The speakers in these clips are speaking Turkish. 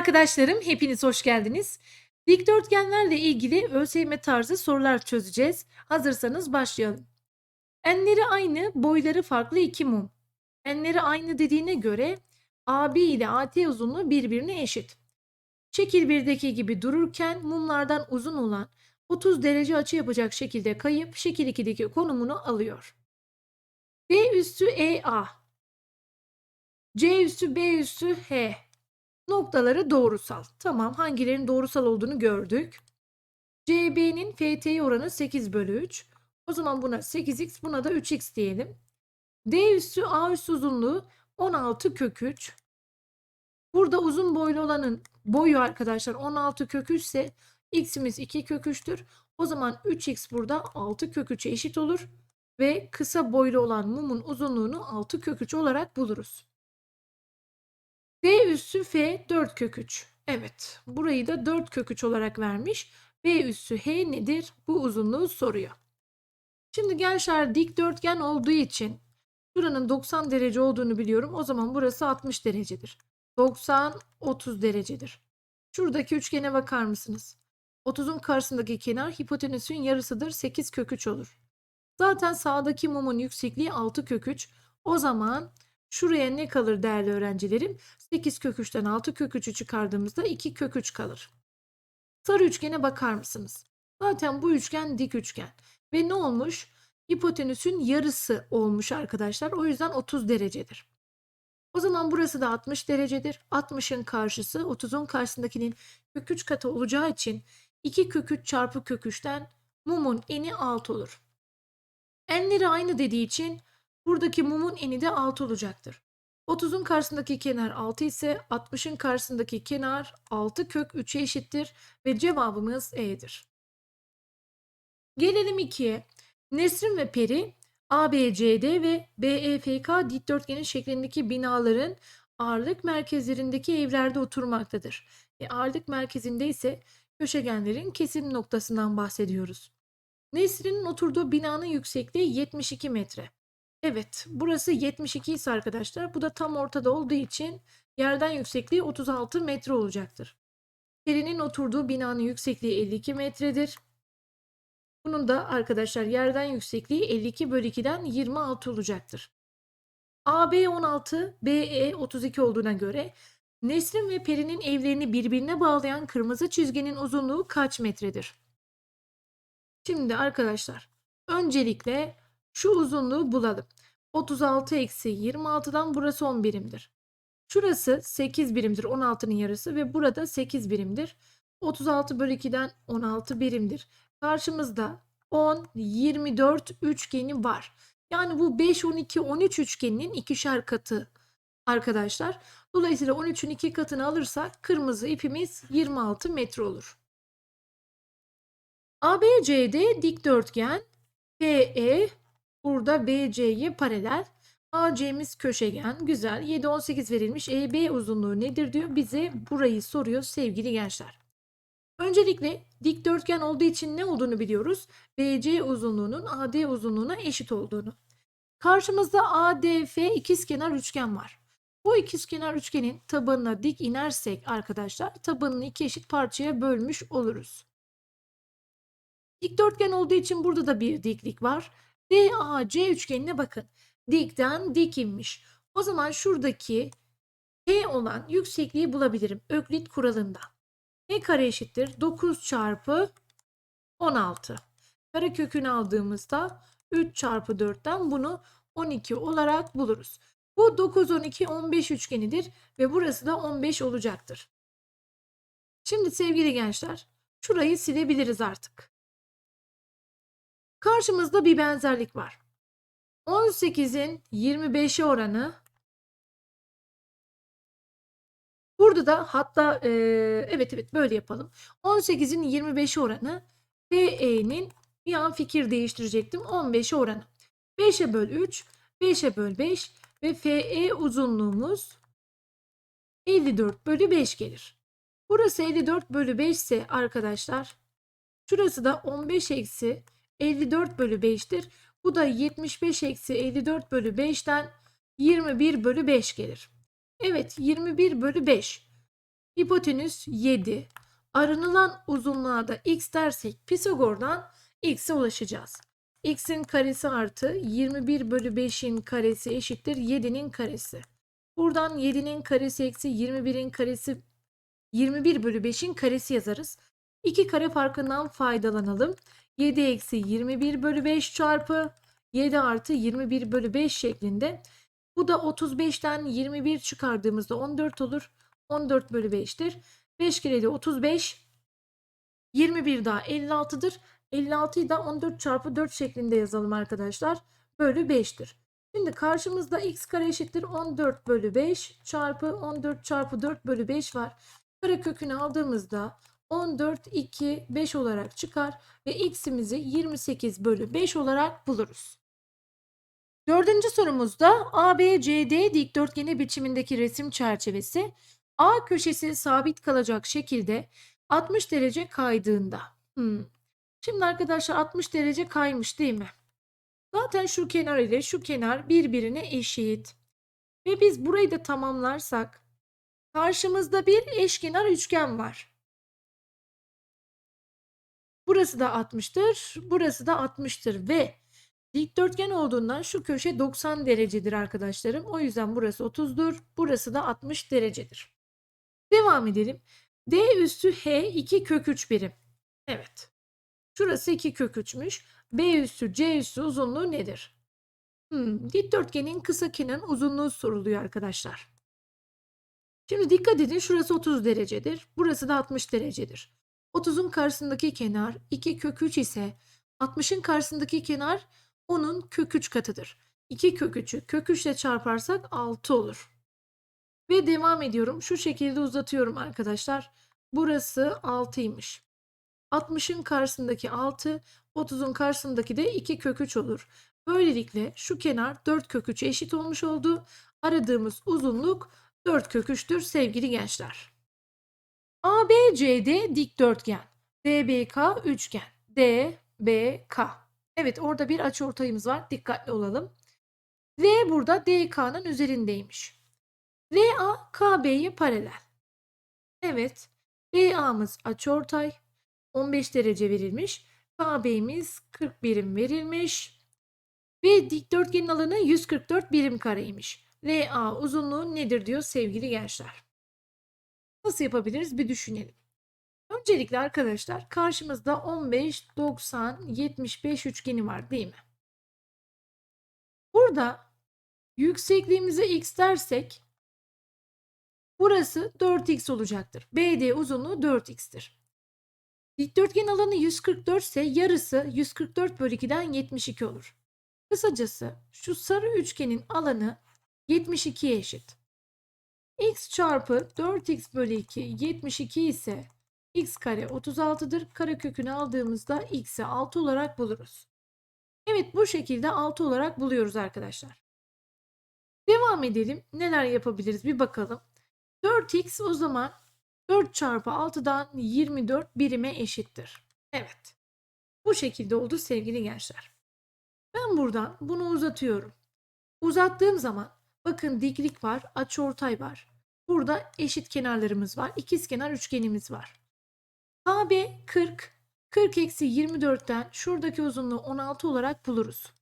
arkadaşlarım, hepiniz hoş geldiniz. Dikdörtgenlerle ilgili ÖSYM tarzı sorular çözeceğiz. Hazırsanız başlayalım. Enleri aynı, boyları farklı iki mum. Enleri aynı dediğine göre AB ile AT uzunluğu birbirine eşit. Şekil 1'deki gibi dururken mumlardan uzun olan 30 derece açı yapacak şekilde kayıp şekil 2'deki konumunu alıyor. B üssü EA C üssü B üssü H Noktaları doğrusal. Tamam hangilerinin doğrusal olduğunu gördük. CB'nin FT'ye oranı 8 bölü 3. O zaman buna 8x buna da 3x diyelim. D üssü A üssü uzunluğu 16 kök 3. Burada uzun boylu olanın boyu arkadaşlar 16 kök 3 ise x'imiz 2 kök 3'tür. O zaman 3x burada 6 kök 3'e eşit olur. Ve kısa boylu olan mumun uzunluğunu 6 kök 3 olarak buluruz. D üssü F 4 kök 3. Evet burayı da 4 kök 3 olarak vermiş. B üssü H nedir? Bu uzunluğu soruyor. Şimdi gençler dikdörtgen olduğu için şuranın 90 derece olduğunu biliyorum. O zaman burası 60 derecedir. 90 30 derecedir. Şuradaki üçgene bakar mısınız? 30'un karşısındaki kenar hipotenüsün yarısıdır. 8 kök 3 olur. Zaten sağdaki mumun yüksekliği 6 kök 3. O zaman Şuraya ne kalır değerli öğrencilerim? 8 kök 3'ten 6 kök 3'ü çıkardığımızda 2 kök 3 kalır. Sarı üçgene bakar mısınız? Zaten bu üçgen dik üçgen. Ve ne olmuş? Hipotenüsün yarısı olmuş arkadaşlar. O yüzden 30 derecedir. O zaman burası da 60 derecedir. 60'ın karşısı 30'un karşısındakinin kök 3 katı olacağı için 2 kök 3 çarpı kök 3'ten mumun eni 6 olur. Enleri aynı dediği için Buradaki mumun eni de 6 olacaktır. 30'un karşısındaki kenar 6 ise 60'ın karşısındaki kenar 6 kök 3'e eşittir ve cevabımız E'dir. Gelelim 2'ye. Nesrin ve Peri ABCD ve BEFK dikdörtgenin şeklindeki binaların ağırlık merkezlerindeki evlerde oturmaktadır. E, ağırlık merkezinde ise köşegenlerin kesim noktasından bahsediyoruz. Nesrin'in oturduğu binanın yüksekliği 72 metre. Evet, burası 72 ise arkadaşlar bu da tam ortada olduğu için yerden yüksekliği 36 metre olacaktır. Peri'nin oturduğu binanın yüksekliği 52 metredir. Bunun da arkadaşlar yerden yüksekliği 52 bölü 2'den 26 olacaktır. AB 16, BE 32 olduğuna göre Nesrin ve Peri'nin evlerini birbirine bağlayan kırmızı çizginin uzunluğu kaç metredir? Şimdi arkadaşlar öncelikle şu uzunluğu bulalım. 36 eksi 26'dan burası 10 birimdir. Şurası 8 birimdir 16'nın yarısı ve burada 8 birimdir. 36 bölü 2'den 16 birimdir. Karşımızda 10, 24 üçgeni var. Yani bu 5, 12, 13 üçgeninin ikişer katı arkadaşlar. Dolayısıyla 13'ün iki katını alırsak kırmızı ipimiz 26 metre olur. ABCD dikdörtgen PE Burada BC'ye paralel. AC'miz köşegen. Güzel. 7, 18 verilmiş. EB uzunluğu nedir diyor. Bize burayı soruyor sevgili gençler. Öncelikle dikdörtgen olduğu için ne olduğunu biliyoruz. BC uzunluğunun AD uzunluğuna eşit olduğunu. Karşımızda ADF ikizkenar üçgen var. Bu ikizkenar üçgenin tabanına dik inersek arkadaşlar tabanını iki eşit parçaya bölmüş oluruz. Dikdörtgen olduğu için burada da bir diklik var. DAC üçgenine bakın. Dikten dik inmiş. O zaman şuradaki P olan yüksekliği bulabilirim. Öklit kuralında. P kare eşittir 9 çarpı 16. Kare kökünü aldığımızda 3 çarpı 4'ten bunu 12 olarak buluruz. Bu 9, 12, 15 üçgenidir ve burası da 15 olacaktır. Şimdi sevgili gençler şurayı silebiliriz artık. Karşımızda bir benzerlik var. 18'in 25'e oranı Burada da hatta e, evet evet böyle yapalım. 18'in 25'e oranı PE'nin bir an fikir değiştirecektim. 15'e oranı. 5'e böl 3, 5'e böl 5 ve FE uzunluğumuz 54 bölü 5 gelir. Burası 54 bölü 5 ise arkadaşlar şurası da 15 eksi 54 bölü 5'tir. Bu da 75 eksi 54 bölü 5'ten 21 bölü 5 gelir. Evet 21 bölü 5. Hipotenüs 7. Aranılan uzunluğa da x dersek Pisagor'dan x'e ulaşacağız. x'in karesi artı 21 bölü 5'in karesi eşittir 7'nin karesi. Buradan 7'nin karesi eksi 21'in karesi 21 bölü 5'in karesi yazarız. İki kare farkından faydalanalım. 7 eksi 21 bölü 5 çarpı 7 artı 21 bölü 5 şeklinde. Bu da 35'ten 21 çıkardığımızda 14 olur. 14 bölü 5'tir. 5 kere de 35. 21 daha 56'dır. 56'yı da 14 çarpı 4 şeklinde yazalım arkadaşlar. Bölü 5'tir. Şimdi karşımızda x kare eşittir 14 bölü 5 çarpı 14 çarpı 4 bölü 5 var. Kare kökünü aldığımızda 14, 2, 5 olarak çıkar ve x'imizi 28 bölü 5 olarak buluruz. Dördüncü sorumuzda ABCD dikdörtgeni biçimindeki resim çerçevesi A köşesi sabit kalacak şekilde 60 derece kaydığında. Hmm. Şimdi arkadaşlar 60 derece kaymış değil mi? Zaten şu kenar ile şu kenar birbirine eşit. Ve biz burayı da tamamlarsak karşımızda bir eşkenar üçgen var. Burası da 60'tır, burası da 60'tır ve dikdörtgen olduğundan şu köşe 90 derecedir arkadaşlarım. O yüzden burası 30'dur, burası da 60 derecedir. Devam edelim. D üstü H 2 kök 3 birim. Evet. Şurası 2 kök 3'müş. B üstü C üstü uzunluğu nedir? Hmm, dikdörtgenin kısa kenar uzunluğu soruluyor arkadaşlar. Şimdi dikkat edin şurası 30 derecedir. Burası da 60 derecedir. 30'un karşısındaki kenar 2 kök 3 ise 60'ın karşısındaki kenar onun kök 3 katıdır. 2 kök 3'ü kök 3 ile çarparsak 6 olur. Ve devam ediyorum. Şu şekilde uzatıyorum arkadaşlar. Burası 6'ymış. 60'ın karşısındaki 6, 30'un karşısındaki de 2 kök 3 olur. Böylelikle şu kenar 4 kök 3'e eşit olmuş oldu. Aradığımız uzunluk 4 kök 3'tür sevgili gençler. ABCD dikdörtgen. DBK üçgen. DBK. Evet orada bir açıortayımız var. Dikkatli olalım. V burada DK'nın üzerindeymiş. VA KB'ye paralel. Evet. VA'mız açıortay. 15 derece verilmiş. KB'miz 40 birim verilmiş. Ve dikdörtgenin alanı 144 birim kareymiş. VA uzunluğu nedir diyor sevgili gençler. Nasıl yapabiliriz bir düşünelim. Öncelikle arkadaşlar karşımızda 15, 90, 75 üçgeni var değil mi? Burada yüksekliğimize x dersek burası 4x olacaktır. BD uzunluğu 4x'tir. Dikdörtgen alanı 144 ise yarısı 144 bölü 2'den 72 olur. Kısacası şu sarı üçgenin alanı 72'ye eşit. X çarpı 4x bölü 2 72 ise x kare 36'dır. Karekökünü aldığımızda x'i 6 olarak buluruz. Evet bu şekilde 6 olarak buluyoruz arkadaşlar. Devam edelim. Neler yapabiliriz bir bakalım. 4x o zaman 4 çarpı 6'dan 24 birime eşittir. Evet. Bu şekilde oldu sevgili gençler. Ben buradan bunu uzatıyorum. Uzattığım zaman bakın diklik var, açıortay var. Burada eşit kenarlarımız var. İkizkenar üçgenimiz var. KB 40. 40 eksi 24'ten şuradaki uzunluğu 16 olarak buluruz.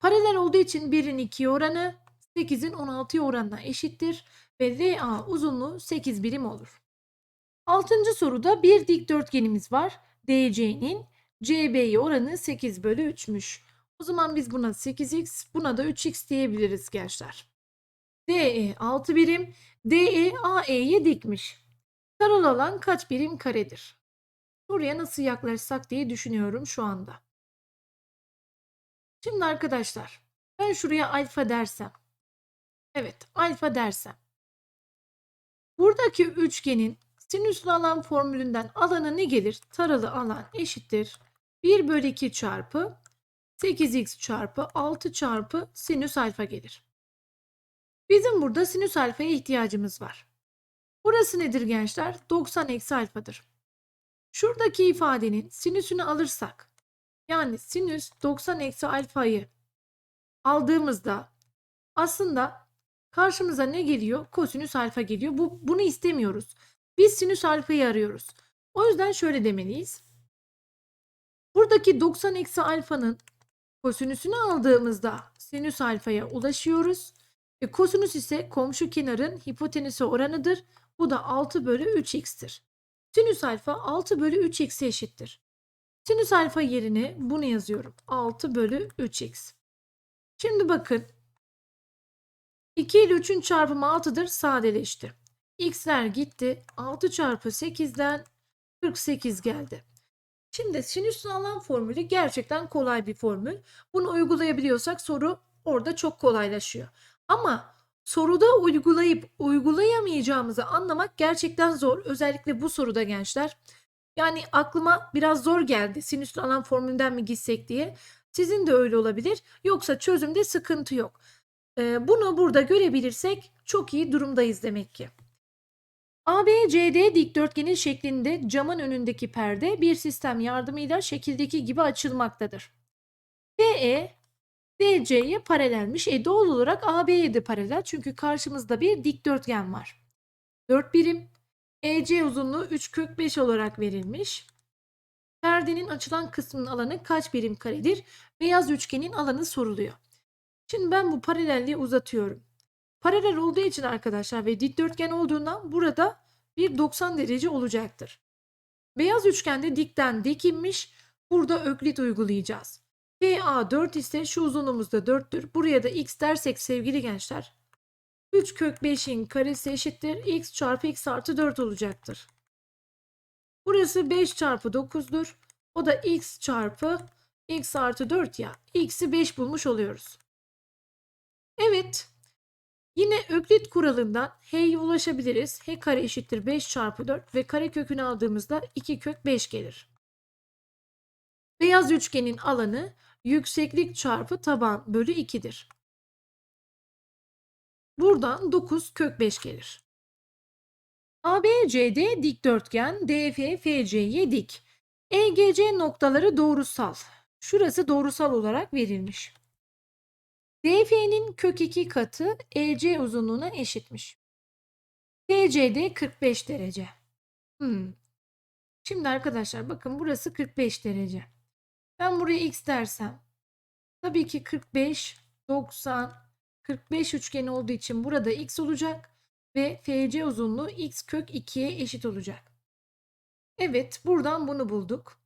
Paralel olduğu için 1'in 2'ye oranı 8'in 16'ya oranına eşittir ve RA uzunluğu 8 birim olur. Altıncı soruda bir dikdörtgenimiz var. DC'nin CB'ye oranı 8 bölü 3'müş. O zaman biz buna 8x buna da 3x diyebiliriz gençler. DE 6 birim, DE AE'ye dikmiş. Taralı alan kaç birim karedir? Buraya nasıl yaklaşsak diye düşünüyorum şu anda. Şimdi arkadaşlar ben şuraya alfa dersem. Evet alfa dersem. Buradaki üçgenin sinüslü alan formülünden alanı ne gelir? Taralı alan eşittir. 1 bölü 2 çarpı 8x çarpı 6 çarpı sinüs alfa gelir. Bizim burada sinüs alfaya ihtiyacımız var. Burası nedir gençler? 90 eksi alfadır. Şuradaki ifadenin sinüsünü alırsak yani sinüs 90 eksi alfayı aldığımızda aslında Karşımıza ne geliyor? Kosinüs alfa geliyor. Bu, bunu istemiyoruz. Biz sinüs alfayı arıyoruz. O yüzden şöyle demeliyiz. Buradaki 90 eksi alfanın kosinüsünü aldığımızda sinüs alfaya ulaşıyoruz. E, kosinüs ise komşu kenarın hipotenüsü oranıdır. Bu da 6 bölü 3x'tir. Sinüs alfa 6 bölü 3x'e eşittir. Sinüs alfa yerine bunu yazıyorum. 6 bölü 3x. Şimdi bakın. 2 ile 3'ün çarpımı 6'dır sadeleşti. x'ler gitti. 6 çarpı 8'den 48 geldi. Şimdi sinüsün alan formülü gerçekten kolay bir formül. Bunu uygulayabiliyorsak soru orada çok kolaylaşıyor. Ama soruda uygulayıp uygulayamayacağımızı anlamak gerçekten zor. Özellikle bu soruda gençler. Yani aklıma biraz zor geldi. Sinüsün alan formülünden mi gitsek diye. Sizin de öyle olabilir. Yoksa çözümde sıkıntı yok. Ee, bunu burada görebilirsek çok iyi durumdayız demek ki. ABCD dikdörtgenin şeklinde camın önündeki perde bir sistem yardımıyla şekildeki gibi açılmaktadır. DE DC'ye paralelmiş. E doğal olarak AB'ye de paralel çünkü karşımızda bir dikdörtgen var. 4 birim. EC uzunluğu 3 kök 5 olarak verilmiş. Perdenin açılan kısmının alanı kaç birim karedir? Beyaz üçgenin alanı soruluyor. Şimdi ben bu paralelliği uzatıyorum. Paralel olduğu için arkadaşlar ve dikdörtgen olduğundan burada bir 90 derece olacaktır. Beyaz üçgende dikten dik inmiş. Burada öklit uygulayacağız. PA 4 ise şu uzunluğumuz da 4'tür. Buraya da x dersek sevgili gençler 3 kök 5'in karesi eşittir. x çarpı x artı 4 olacaktır. Burası 5 çarpı 9'dur. O da x çarpı x artı 4 ya. x'i 5 bulmuş oluyoruz. Evet. Yine öklit kuralından h'ye ulaşabiliriz. h kare eşittir 5 çarpı 4 ve kare kökünü aldığımızda 2 kök 5 gelir. Beyaz üçgenin alanı yükseklik çarpı taban bölü 2'dir. Buradan 9 kök 5 gelir. ABCD dikdörtgen, DF FC'ye dik. EGC noktaları doğrusal. Şurası doğrusal olarak verilmiş. DF'nin kök 2 katı EC uzunluğuna eşitmiş. TCD 45 derece. Hmm. Şimdi arkadaşlar bakın burası 45 derece. Ben buraya x dersem tabii ki 45, 90, 45 üçgeni olduğu için burada x olacak ve FC uzunluğu x kök 2'ye eşit olacak. Evet buradan bunu bulduk.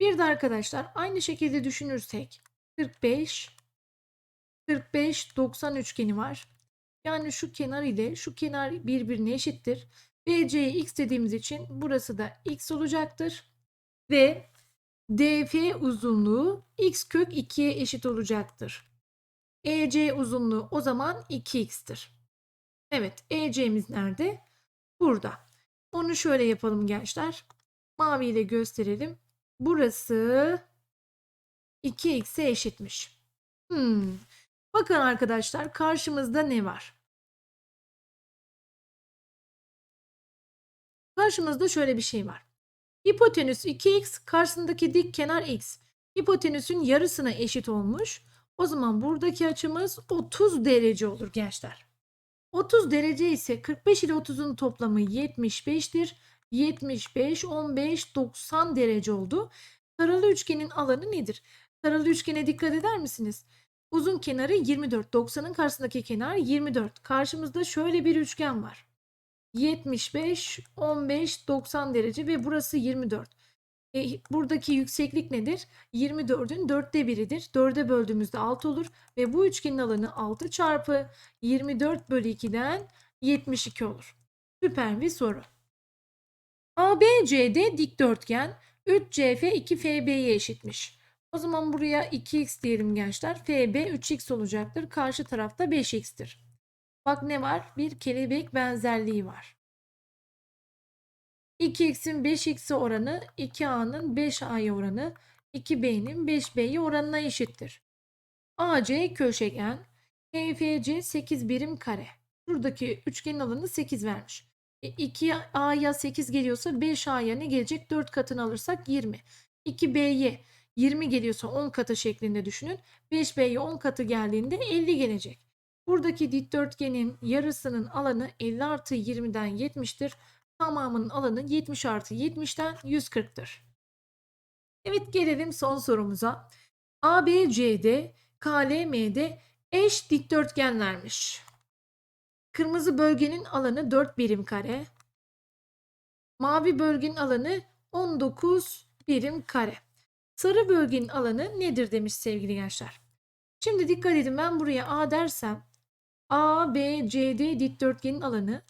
Bir de arkadaşlar aynı şekilde düşünürsek 45, 45, 90 üçgeni var. Yani şu kenar ile şu kenar birbirine eşittir. BC'ye x dediğimiz için burası da x olacaktır. Ve DF uzunluğu x kök 2'ye eşit olacaktır. EC uzunluğu o zaman 2x'tir. Evet EC'miz nerede? Burada. Onu şöyle yapalım gençler. Mavi ile gösterelim. Burası 2x'e eşitmiş. Hmm. Bakın arkadaşlar karşımızda ne var? Karşımızda şöyle bir şey var. Hipotenüs 2x karşısındaki dik kenar x. Hipotenüsün yarısına eşit olmuş. O zaman buradaki açımız 30 derece olur gençler. 30 derece ise 45 ile 30'un toplamı 75'tir. 75, 15, 90 derece oldu. Taralı üçgenin alanı nedir? Taralı üçgene dikkat eder misiniz? Uzun kenarı 24. 90'ın karşısındaki kenar 24. Karşımızda şöyle bir üçgen var. 75, 15, 90 derece ve burası 24. E, buradaki yükseklik nedir? 24'ün dörtte biridir. 4'e böldüğümüzde 6 olur ve bu üçgenin alanı 6 çarpı 24 bölü 2'den 72 olur. Süper bir soru. ABCD dikdörtgen 3CF 2FB'ye eşitmiş. O zaman buraya 2x diyelim gençler. FB 3x olacaktır. Karşı tarafta 5x'tir. Bak ne var? Bir kelebek benzerliği var. 2x'in 5x'e oranı 2a'nın 5a'ya oranı 2b'nin 5b'ye oranına eşittir. AC köşegen EFC 8 birim kare. Buradaki üçgenin alanı 8 vermiş. E 2a'ya 8 geliyorsa 5a'ya ne gelecek? 4 katını alırsak 20. 2b'ye 20 geliyorsa 10 katı şeklinde düşünün. 5b'ye 10 katı geldiğinde 50 gelecek. Buradaki dikdörtgenin yarısının alanı 50 artı 20'den 70'tir. Tamamının alanı 70 artı 70'ten 140'tır. Evet gelelim son sorumuza. ABCD, KLM'de eş dikdörtgenlermiş. Kırmızı bölgenin alanı 4 birim kare. Mavi bölgenin alanı 19 birim kare. Sarı bölgenin alanı nedir demiş sevgili gençler. Şimdi dikkat edin ben buraya A dersem A, B, C, D dikdörtgenin alanı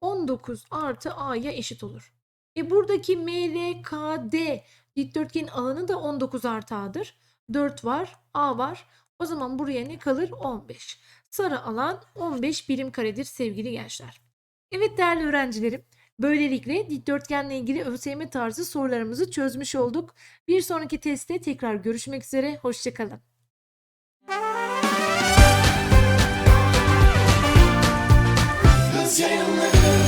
19 artı A'ya eşit olur. E buradaki M, L, K, D dikdörtgenin alanı da 19 artı A'dır. 4 var, A var. O zaman buraya ne kalır? 15. Sarı alan 15 birim karedir sevgili gençler. Evet değerli öğrencilerim. Böylelikle dikdörtgenle ilgili ÖSYM tarzı sorularımızı çözmüş olduk. Bir sonraki testte tekrar görüşmek üzere. Hoşçakalın. земных